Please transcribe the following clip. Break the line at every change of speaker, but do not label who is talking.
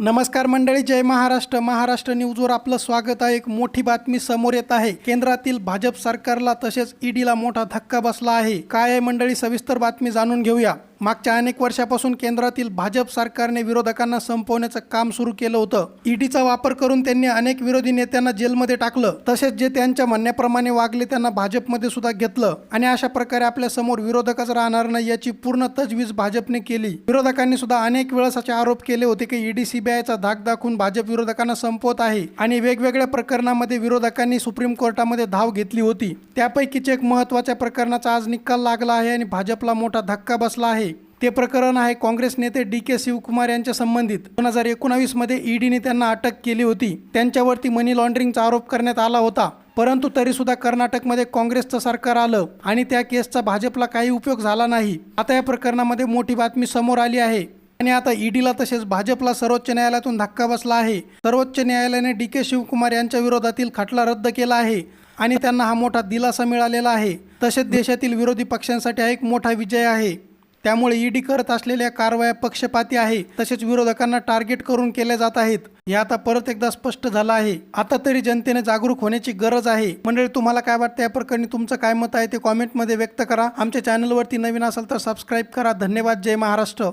नमस्कार मंडळी जय महाराष्ट्र. महाराष्ट्र न्यूजवर आपलं स्वागत आहे. एक मोठी बातमी समोर येत आहे. केंद्रातील भाजप सरकारला तसेच ईडीला मोठा धक्का बसला आहे. काय आहे मंडळी सविस्तर बातमी जाणून घेऊया. मागच्या अनेक वर्षापासून केंद्रातील भाजप सरकारने विरोधकांना संपवण्याचं काम सुरू केलं होतं. ईडीचा वापर करून त्यांनी अनेक विरोधी नेत्यांना जेलमध्ये टाकलं. तसेच जे त्यांच्या म्हणण्याप्रमाणे वागले त्यांना भाजपमध्ये सुद्धा घेतलं. आणि अशा प्रकारे आपल्यासमोर विरोधकच राहणार नाही याची पूर्ण तजवीज भाजपने केली. विरोधकांनी सुद्धा अनेक वेळेस असे आरोप केले होते की ईडी सीबीआयचा धाक दाखवून भाजप विरोधकांना संपवत आहे आणि वेगवेगळ्या प्रकरणामध्ये विरोधकांनी सुप्रीम कोर्टामध्ये धाव घेतली होती. त्यापैकीच एक महत्त्वाच्या प्रकरणाचा आज निकाल लागला आहे आणि भाजपला मोठा धक्का बसला आहे. ते प्रकरण आहे काँग्रेस नेते डी के शिवकुमार यांच्या संबंधित. दोन हजार एकोणावीसमध्ये ईडीने त्यांना अटक केली होती. त्यांच्यावरती मनी लॉन्ड्रिंगचा आरोप करण्यात आला होता. परंतु तरी सुद्धा कर्नाटकमध्ये काँग्रेसचं सरकार आलं आणि त्या केसचा भाजपला काही उपयोग झाला नाही. आता या प्रकरणामध्ये मोठी बातमी समोर आली आहे. आणि आता ईडीला तसेच भाजपला सर्वोच्च न्यायालयातून धक्का बसला आहे. सर्वोच्च न्यायालयाने डी के शिवकुमार यांच्या विरोधातील खटला रद्द केला आहे आणि त्यांना हा मोठा दिलासा मिळालेला आहे. तसेच देशातील विरोधी पक्षांसाठी हा एक मोठा विजय आहे. त्यामुळे ईडी करत असलेल्या कारवाया पक्षपाती आहे तसेच विरोधकांना टार्गेट करून केल्या जात आहेत. हे आता परत एकदा स्पष्ट झालं आहे. आता तरी जनतेने जागरूक होण्याची गरज आहे. मंडळी तुम्हाला काय वाटतं? या प्रकरणी तुमचं काय मत आहे ते कॉमेंटमध्ये व्यक्त करा. आमच्या चॅनलवरती नवीन असाल तर सबस्क्राईब करा. धन्यवाद. जय महाराष्ट्र.